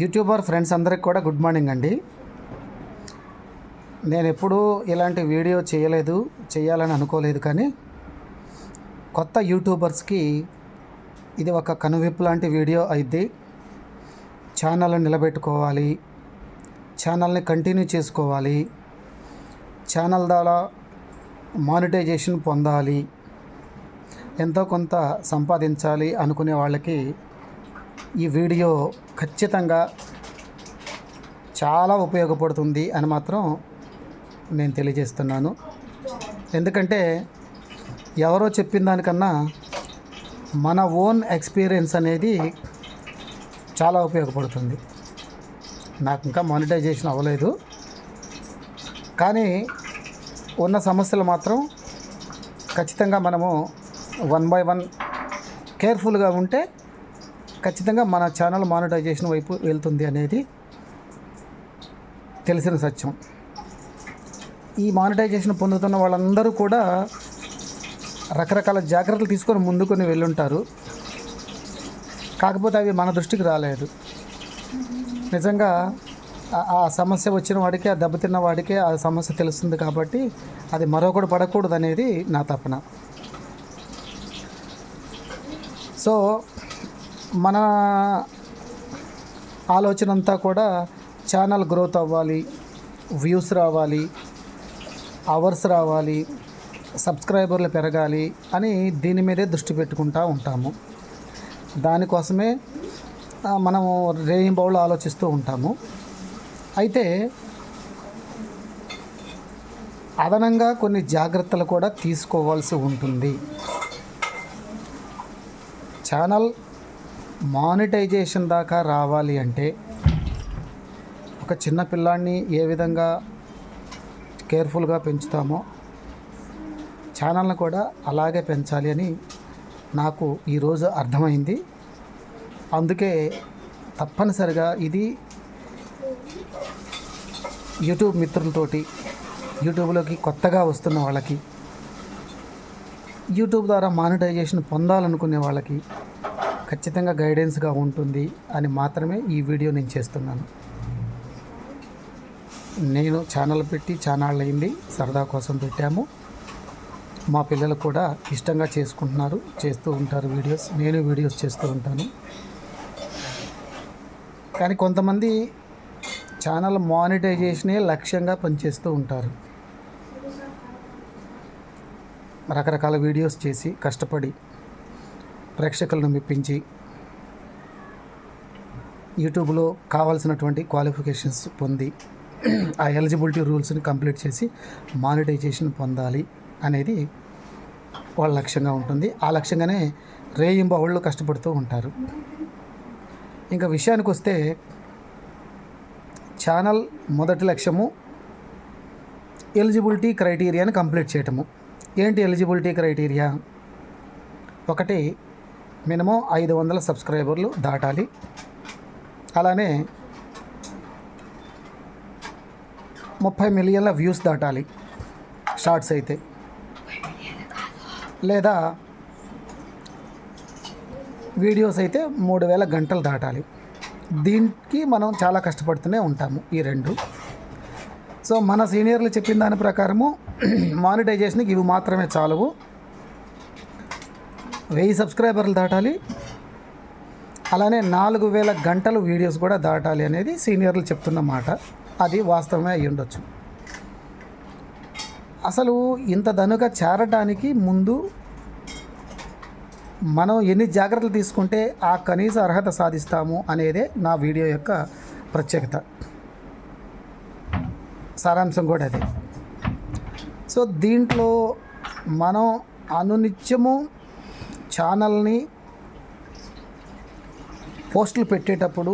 YouTuber friends అందరికి కూడా good morning అండి. నేను ఎప్పుడూ ఇలాంటి వీడియో చేయలేదు చేయాలని అనుకోలేదు కానీ కొత్త యూట్యూబర్స్కి ఇది ఒక కనువిప్పు లాంటి వీడియో అయింది ఛానల్ని నిలబెట్టుకోవాలి ఛానల్ని కంటిన్యూ చేసుకోవాలి ఛానల్ ద్వారా మానిటైజేషన్ పొందాలి ఎంతో కొంత సంపాదించాలి అనుకునే వాళ్ళకి ఈ వీడియో ఖచ్చితంగా చాలా ఉపయోగపడుతుంది అని మాత్రం నేను తెలియజేస్తున్నాను. ఎందుకంటే ఎవరో చెప్పిన దానికన్నా మన ఓన్ ఎక్స్పీరియన్స్ అనేది చాలా ఉపయోగపడుతుంది. నాకు ఇంకా మానిటైజేషన్ అవ్వలేదు. కానీ ఉన్న సమస్యలు మాత్రం ఖచ్చితంగా మనము వన్ బై వన్ కేర్ఫుల్గా ఉంటే ఖచ్చితంగా మన ఛానల్ మానిటైజేషన్ వైపు వెళ్తుంది అనేది తెలిసిన సత్యం. ఈ మానిటైజేషన్ పొందుతున్న వాళ్ళందరూ కూడా రకరకాల జాగ్రత్తలు తీసుకొని ముందుకొని వెళ్ళుంటారు. కాకపోతే అవి మన దృష్టికి రాలేదు. నిజంగా ఆ- సమస్య వచ్చిన వాడికి ఆ దెబ్బతిన్న వాడికి ఆ సమస్య తెలుస్తుంది కాబట్టి అది మరొకటి పడకూడదు అనేది నా తపన. సో మన ఆలోచన అంతా కూడా ఛానల్ గ్రోత్ అవ్వాలి వ్యూస్ రావాలి అవర్స్ రావాలి సబ్స్క్రైబర్లు పెరగాలి అని దీని మీదే దృష్టి పెట్టుకుంటూ ఉంటాము. దానికోసమే మనము రేయింగ్ బౌల్ ఆలోచిస్తూ ఉంటాము. అయితే అదనంగా కొన్ని జాగ్రత్తలు కూడా తీసుకోవాల్సి ఉంటుంది. ఛానల్ మానిటైజేషన్ దాకా రావాలి అంటే ఒక చిన్న పిల్లాడిని ఏ విధంగా కేర్ఫుల్గా పెంచుతామో ఛానల్ని కూడా అలాగే పెంచాలి అని నాకు ఈరోజు అర్థమైంది. అందుకే తప్పనిసరిగా ఇది యూట్యూబ్ మిత్రులతోటి యూట్యూబ్లోకి కొత్తగా వస్తున్న వాళ్ళకి యూట్యూబ్ ద్వారా మానిటైజేషన్ పొందాలనుకునే వాళ్ళకి ఖచ్చితంగా గైడెన్స్గా ఉంటుంది అని మాత్రమే ఈ వీడియో నేను చేస్తున్నాను. నేను ఛానల్ పెట్టి ఛానల్ అయింది సరదా కోసం పెట్టాము. మా పిల్లలు కూడా ఇష్టంగా చేసుకుంటున్నారు చేస్తూ ఉంటారు వీడియోస్ నేను వీడియోస్ చేస్తూ ఉంటాను. కానీ కొంతమంది ఛానల్ మానిటైజేషనే లక్ష్యంగా పనిచేస్తూ ఉంటారు. రకరకాల వీడియోస్ చేసి కష్టపడి ప్రేక్షకులను మెప్పించి యూట్యూబ్లో కావాల్సినటువంటి క్వాలిఫికేషన్స్ పొంది ఆ ఎలిజిబిలిటీ రూల్స్ని కంప్లీట్ చేసి మానిటైజేషన్ పొందాలి అనేది వాళ్ళ లక్ష్యంగా ఉంటుంది. ఆ లక్ష్యంగానే రేయింబవళ్ళు కష్టపడుతూ ఉంటారు. ఇంకా విషయానికి వస్తే ఛానల్ మొదటి లక్ష్యము ఎలిజిబిలిటీ క్రైటీరియాని కంప్లీట్ చేయటము. ఏంటి ఎలిజిబిలిటీ క్రైటీరియా? ఒకటి మినిమం ఐదు వందల సబ్స్క్రైబర్లు దాటాలి. అలానే ముప్పై మిలియన్ల వ్యూస్ దాటాలి. షార్ట్స్ అయితే. లేదా వీడియోస్ అయితే మూడు వేల గంటలు దాటాలి. దీనికి మనం చాలా కష్టపడుతూనే ఉంటాము ఈ రెండు. సో మన సీనియర్లు చెప్పిన దాని ప్రకారము మానిటైజేషన్కి ఇవి మాత్రమే చాలవు. వెయ్యి సబ్స్క్రైబర్లు దాటాలి. అలానే నాలుగు వేల గంటలు వీడియోస్ కూడా దాటాలి అనేది సీనియర్లు చెప్తున్న మాట. అది వాస్తవమే అయి ఉండొచ్చు. అసలు ఇంత దనుక చేరడానికి ముందు మనం ఎన్ని జాగ్రత్తలు తీసుకుంటే ఆ కనీస అర్హత సాధిస్తాము అనేదే నా వీడియో యొక్క ప్రత్యేకత. సారాంశం కూడా అదే. సో దీంట్లో మనం అనునిత్యము ఛానల్ని పోస్టులు పెట్టేటప్పుడు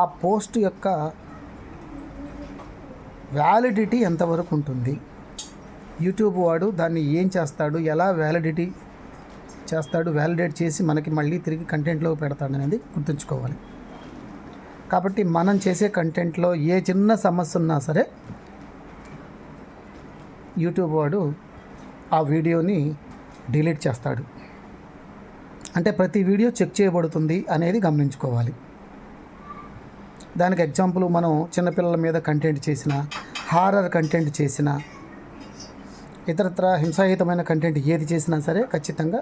ఆ పోస్ట్ యొక్క వ్యాలిడిటీ ఎంతవరకు ఉంటుంది? యూట్యూబ్ వాడు దాన్ని ఏం చేస్తాడు? ఎలా వ్యాలిడిటీ చేస్తాడు? వ్యాలిడేట్ చేసి మనకి మళ్ళీ తిరిగి కంటెంట్లో పెడతాడు అనేది గుర్తుంచుకోవాలి. కాబట్టి మనం చేసే కంటెంట్లో ఏ చిన్న సమస్య ఉన్నా సరే యూట్యూబ్ వాడు ఆ వీడియోని డిలీట్ చేస్తాడు. అంటే ప్రతి వీడియో చెక్ చేయబడుతుంది అనేది గమనించుకోవాలి. దానికి ఎగ్జాంపుల్ మనం చిన్నపిల్లల మీద కంటెంట్ చేసిన హారర్ కంటెంట్ చేసిన ఇతరత్ర హింసాయుతమైన కంటెంట్ ఏది చేసినా సరే ఖచ్చితంగా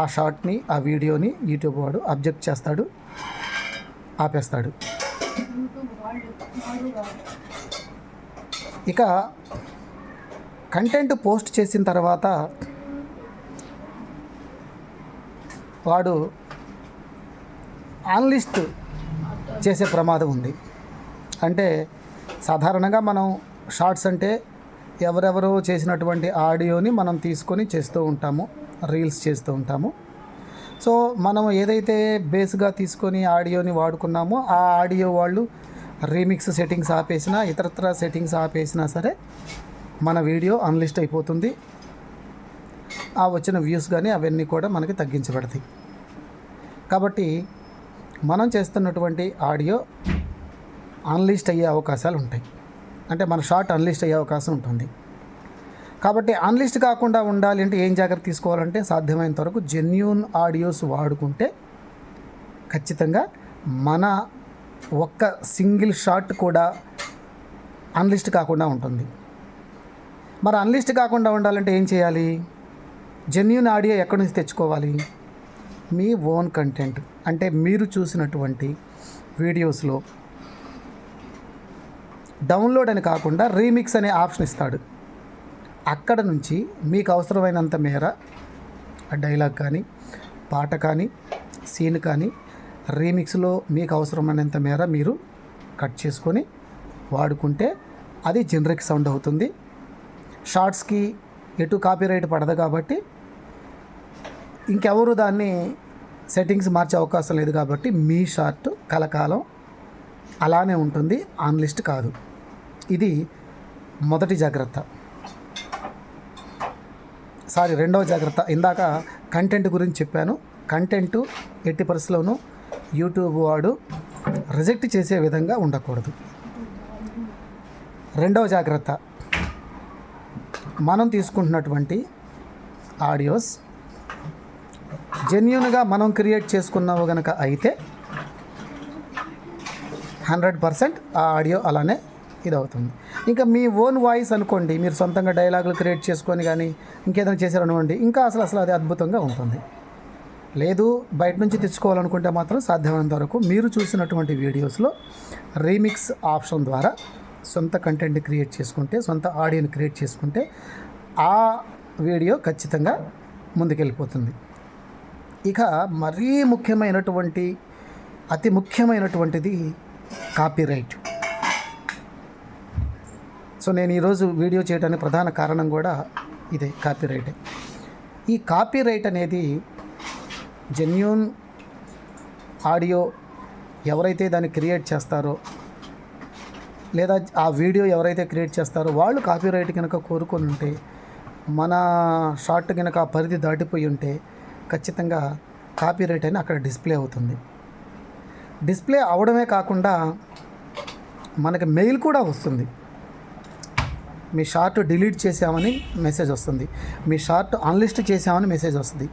ఆ షార్ట్ని ఆ వీడియోని యూట్యూబ్ వాడు అబ్జెక్ట్ చేస్తాడు ఆపేస్తాడు. ఇక కంటెంట్ పోస్ట్ చేసిన తర్వాత వాడు ఆన్లిస్ట్ చేసే ప్రమాదం ఉంది. అంటే సాధారణంగా మనం షార్ట్స్ అంటే ఎవరెవరో చేసినటువంటి ఆడియోని మనం తీసుకొని చేస్తూ ఉంటాము రీల్స్ చేస్తూ ఉంటాము. సో మనం ఏదైతే బేస్గా తీసుకొని ఆడియోని వాడుకున్నామో ఆ ఆడియో వాళ్ళు రీమిక్స్ సెట్టింగ్స్ ఆపేసినా ఇతరత్ర సెట్టింగ్స్ ఆపేసినా సరే మన వీడియో అన్లిస్ట్ అయిపోతుంది. ఆ వచ్చిన వ్యూస్ కానీ అవన్నీ కూడా మనకి తగ్గించబడతాయి. కాబట్టి మనం చేస్తున్నటువంటి ఆడియో అన్లిస్ట్ అయ్యే అవకాశాలు ఉంటాయి. అంటే మన షార్ట్ అన్లిస్ట్ అయ్యే అవకాశం ఉంటుంది. కాబట్టి అన్లిస్ట్ కాకుండా ఉండాలి అంటే ఏం జాగ్రత్త తీసుకోవాలంటే సాధ్యమైనంత వరకు జెన్యున్ ఆడియోస్ వాడుకుంటే ఖచ్చితంగా మన ఒక్క సింగిల్ షాట్ కూడా అన్లిస్ట్ కాకుండా ఉంటుంది. మరి అన్లిస్ట్ కాకుండా ఉండాలంటే ఏం చేయాలి? జెన్యున్ ఆడియో ఎక్కడి నుంచి తెచ్చుకోవాలి? మీ ఓన్ కంటెంట్ అంటే మీరు చూసినటువంటి వీడియోస్లో డౌన్లోడ్ అని కాకుండా రీమిక్స్ అనే ఆప్షన్ ఇస్తాడు. అక్కడ నుంచి మీకు అవసరమైనంత మేర డైలాగ్ కానీ పాట కానీ సీన్ కానీ రీమిక్స్లో మీకు అవసరమైనంత మేర మీరు కట్ చేసుకొని వాడుకుంటే అది జనరిక్ సౌండ్ అవుతుంది. షార్ట్స్కి ఎటు కాపీరైట్ పడదు కాబట్టి ఇంకెవరు దాన్ని సెట్టింగ్స్ మార్చే అవకాశం లేదు కాబట్టి మీ షార్ట్ కలకాలం అలానే ఉంటుంది ఆన్ లిస్ట్ కాదు. ఇది మొదటి జాగ్రత్త. సారీ రెండవ జాగ్రత్త. ఇందాక కంటెంట్ గురించి చెప్పాను. కంటెంట్ ఎట్టి పరిస్థితుల్లోనూ యూట్యూబ్ వాడు రిజెక్ట్ చేసే విధంగా ఉండకూడదు. రెండవ జాగ్రత్త. మనం తీసుకుంటున్నటువంటి ఆడియోస్ జెన్యున్గా మనం క్రియేట్ చేసుకున్నావు కనుక అయితే హండ్రెడ్ పర్సెంట్ ఆ ఆడియో అలానే ఇది అవుతుంది ఇంకా మీ ఓన్ వాయిస్ అనుకోండి మీరు సొంతంగా డైలాగులు క్రియేట్ చేసుకొని కానీ ఇంకేదైనా చేశారనుకోండి ఇంకా అసలు అసలు అది అద్భుతంగా ఉంటుంది. లేదు బయట నుంచి తెచ్చుకోవాలనుకుంటే మాత్రం సాధ్యమైనంత వరకు మీరు చూసినటువంటి వీడియోస్లో రీమిక్స్ ఆప్షన్ ద్వారా సొంత కంటెంట్ క్రియేట్ చేసుకుంటే సొంత ఆడియోని క్రియేట్ చేసుకుంటే ఆ వీడియో ఖచ్చితంగా ముందుకెళ్ళిపోతుంది. ఇక మరీ ముఖ్యమైనటువంటి అతి ముఖ్యమైనటువంటిది కాపీరైట్ సో నేను ఈరోజు వీడియో చేయడానికి ప్రధాన కారణం కూడా ఇదే కాపీరైటే ఈ కాపీరైట్ అనేది జెన్యున్ ఆడియో ఎవరైతే దాన్ని క్రియేట్ చేస్తారో లేదా ఆ వీడియో ఎవరైతే క్రియేట్ చేస్తారో వాళ్ళు కాపీరైట్ కనుక కోరుకొని ఉంటే మన షార్ట్ కనుక ఆ పరిధి దాటిపోయి ఉంటే ఖచ్చితంగా కాపీరైట్ అని అక్కడ డిస్ప్లే అవుతుంది. డిస్ప్లే అవడమే కాకుండా మనకి మెయిల్ కూడా వస్తుంది. మీ షార్ట్ డిలీట్ చేసామని మెసేజ్ వస్తుంది. మీ షార్ట్ అన్లిస్ట్ చేసామని మెసేజ్ వస్తుంది.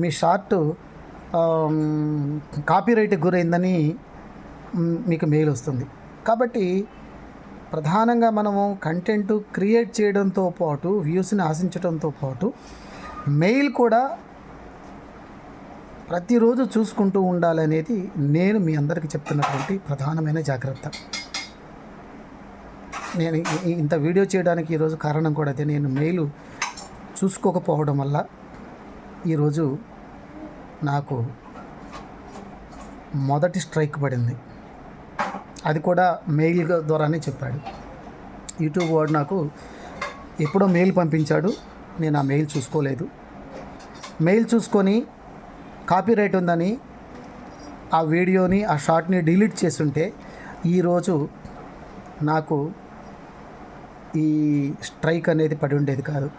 మీ షార్ట్ కాపీరైట్కి గురైందని మీకు మెయిల్ వస్తుంది. కాబట్టి ప్రధానంగా మనము కంటెంట్ క్రియేట్ చేయడంతో పాటు వ్యూస్ని ఆశించడంతో పాటు మెయిల్ కూడా ప్రతిరోజు చూసుకుంటూ ఉండాలనేది నేను మీ అందరికీ చెప్తున్నటువంటి ప్రధానమైన జాగ్రత్త. నేను ఇంత వీడియో చేయడానికి ఈరోజు కారణం కూడా అదే. నేను మెయిల్ చూసుకోకపోవడం వల్ల ఈరోజు నాకు మొదటి స్ట్రైక్ పడింది. అది కూడా మెయిల్ ద్వారానే చెప్పాడు. యూట్యూబ్ వాడు నాకు ఎప్పుడో మెయిల్ పంపించాడు. నేను ఆ మెయిల్ చూసుకోలేదు. మెయిల్ చూసుకొని కాపీరైట్ ఉందని ఆ వీడియోని ఆ షార్ట్ని డిలీట్ చేస్తుంటే ఈరోజు నాకు ఈ స్ట్రైక్ అనేది పడి ఉండేది కాదు.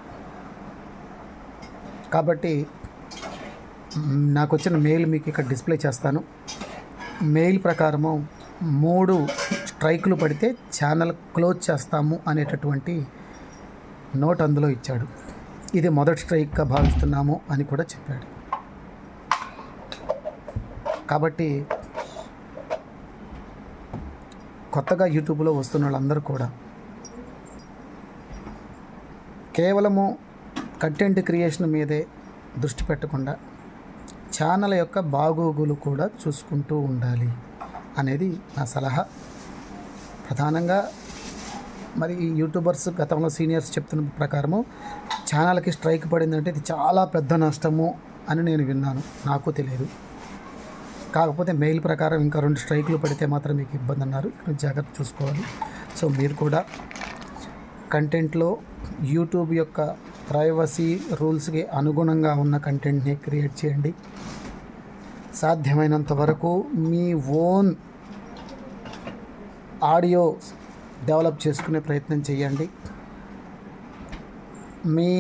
కాబట్టి నాకు వచ్చిన మెయిల్ మీకు ఇక్కడ డిస్ప్లే చేస్తాను. మెయిల్ ప్రకారము మూడు స్ట్రైకులు పడితే ఛానల్ క్లోజ్ చేస్తాము అనేటటువంటి నోట్ అందులో ఇచ్చాడు. ఇది మొదటి స్ట్రైక్గా భావిస్తున్నాము అని కూడా చెప్పాడు. కాబట్టి కొత్తగా యూట్యూబ్లో వస్తున్న వాళ్ళందరూ కూడా కేవలము కంటెంట్ క్రియేషన్ మీదే దృష్టి పెట్టకుండా ఛానల్ యొక్క బాగోగులు కూడా చూసుకుంటూ ఉండాలి. అనేది నా సలహా. ప్రధానంగా మరి ఈ యూట్యూబర్స్ గతంలో సీనియర్స్ చెప్తున్న ప్రకారము ఛానల్కి స్ట్రైక్ పడిందంటే ఇది చాలా పెద్ద నష్టము అని నేను విన్నాను. నాకు తెలియదు. కాకపోతే మెయిల్ ప్రకారం ఇంకా రెండు స్ట్రైకులు పడితే మాత్రం మీకు ఇబ్బంది అన్నారు. ఇక్కడ జాగ్రత్త చూసుకోవాలి. సో మీరు కూడా కంటెంట్లో యూట్యూబ్ యొక్క ప్రైవసీ రూల్స్కి అనుగుణంగా ఉన్న కంటెంట్ని క్రియేట్ చేయండి. సాధ్యమైనంత వరకు మీ ఓన్ ఆడియో డెవలప్ చేసుకునే ప్రయత్నం చేయండి. మీ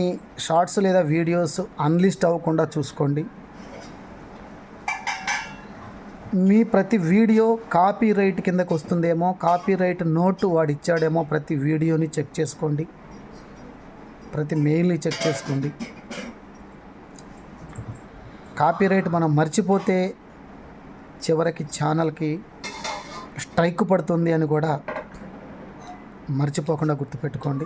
షార్ట్స్ లేదా వీడియోస్ అన్లిస్ట్ అవ్వకుండా చూసుకోండి. మీ ప్రతి వీడియో కాపీ రైట్ కిందకు వస్తుందేమో కాపీ రైట్ నోటు వాడు ఇచ్చాడేమో ప్రతి వీడియోని చెక్ చేసుకోండి. ప్రతి మెయిల్ని చెక్ చేసుకోండి. కాపీ రైట్ మనం మర్చిపోతే చివరికి ఛానల్కి స్ట్రైక్ పడుతుంది అని కూడా మర్చిపోకుండా గుర్తుపెట్టుకోండి.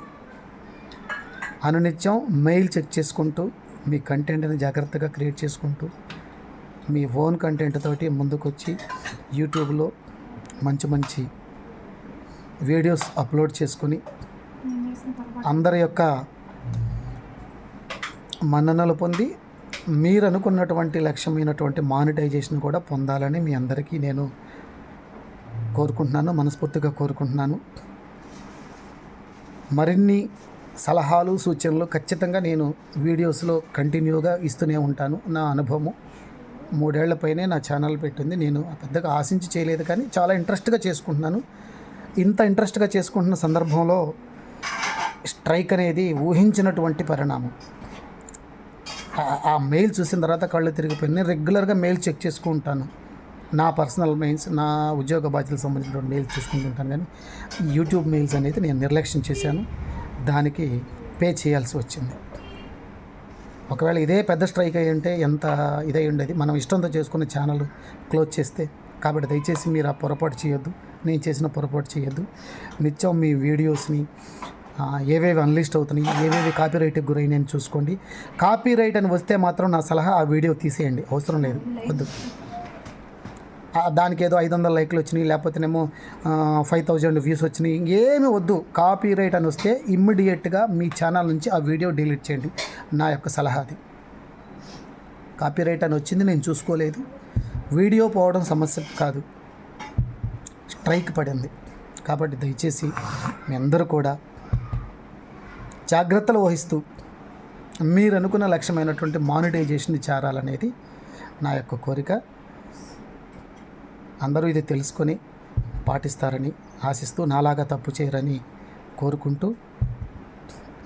అనునిత్యం మెయిల్ చెక్ చేసుకుంటూ మీ కంటెంట్ని జాగ్రత్తగా క్రియేట్ చేసుకుంటూ మీ ఓన్ కంటెంట్ తోటి ముందుకొచ్చి యూట్యూబ్లో మంచి మంచి వీడియోస్ అప్లోడ్ చేసుకుని అందరి యొక్క మన్ననలు పొంది మీరు అనుకున్నటువంటి లక్ష్యమైనటువంటి మానిటైజేషన్ కూడా పొందాలని మీ అందరికీ నేను కోరుకుంటున్నాను మనస్ఫూర్తిగా కోరుకుంటున్నాను. మరిన్ని సలహాలు సూచనలు ఖచ్చితంగా నేను వీడియోస్లో కంటిన్యూగా ఇస్తూనే ఉంటాను. నా అనుభవము మూడేళ్ళ పైనే నా ఛానల్ పెట్టింది. నేను పెద్దగా ఆశించి చేయలేదు కానీ చాలా ఇంట్రెస్ట్గా చేసుకుంటున్నాను. ఇంత ఇంట్రెస్ట్గా చేసుకుంటున్న సందర్భంలో స్ట్రైక్ అనేది ఊహించినటువంటి పరిణామం. ఆ- మెయిల్ చూసిన తర్వాత కళ్ళు తిరిగిపోయింది నేను రెగ్యులర్గా మెయిల్ చెక్ చేసుకుంటాను. నా పర్సనల్ మెయిల్స్ నా ఉద్యోగ బాధ్యతలకు సంబంధించిన మెయిల్స్ చూసుకుంటుంటాను కానీ యూట్యూబ్ మెయిల్స్ అనేది నేను నిర్లక్ష్యం చేశాను. దానికి పే చేయాల్సి వచ్చింది. ఒకవేళ ఇదే పెద్ద స్ట్రైక్ అయ్యి ఉంటే ఎంత ఇదై ఉండేది? మనం ఇష్టంతో చేసుకున్న ఛానల్ క్లోజ్ చేస్తే కాబట్టి దయచేసి మీరు ఆ పొరపాటు చేయొద్దు. నేను చేసిన పొరపాటు చేయొద్దు. నిత్యం మీ వీడియోస్ని ఏవేవి అన్లిస్ట్ అవుతున్నాయి ఏవేవి కాపీరైట్కి గురై నేను చూసుకోండి. కాపీ రైట్ అని వస్తే మాత్రం నా సలహా ఆ వీడియో తీసేయండి. అవసరం లేదు. వద్దు. దానికి ఏదో ఐదు వందల లైక్లు వచ్చినాయి లేకపోతేనేమో ఫైవ్ థౌజండ్ వ్యూస్ వచ్చినాయి. ఏమి వద్దు. కాపీ రైట్ అని వస్తే ఇమ్మీడియట్గా మీ ఛానల్ నుంచి ఆ వీడియో డిలీట్ చేయండి. నా యొక్క సలహా అది. కాపీ రైట్ అని వచ్చింది నేను చూసుకోలేదు. వీడియో పోవడం సమస్య కాదు. స్ట్రైక్ పడింది. కాబట్టి దయచేసి మీ అందరూ కూడా జాగ్రత్తలు వహిస్తూ మీరు అనుకున్న లక్ష్యమైనటువంటి మానిటైజేషన్ చేరాలనేది నా యొక్క కోరిక. అందరూ ఇది తెలుసుకొని పాటిస్తారని ఆశిస్తూ నాలాగా తప్పు చేయరని కోరుకుంటూ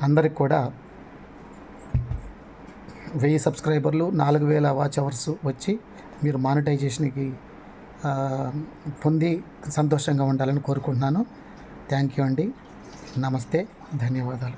అందరికి కూడా వెయ్యి సబ్స్క్రైబర్లు నాలుగు వేల వాచ్ అవర్స్ వచ్చి మీరు మానిటైజేషన్కి పొంది సంతోషంగా ఉండాలని కోరుకుంటున్నాను. థ్యాంక్ యూ అండి. నమస్తే. ధన్యవాదాలు.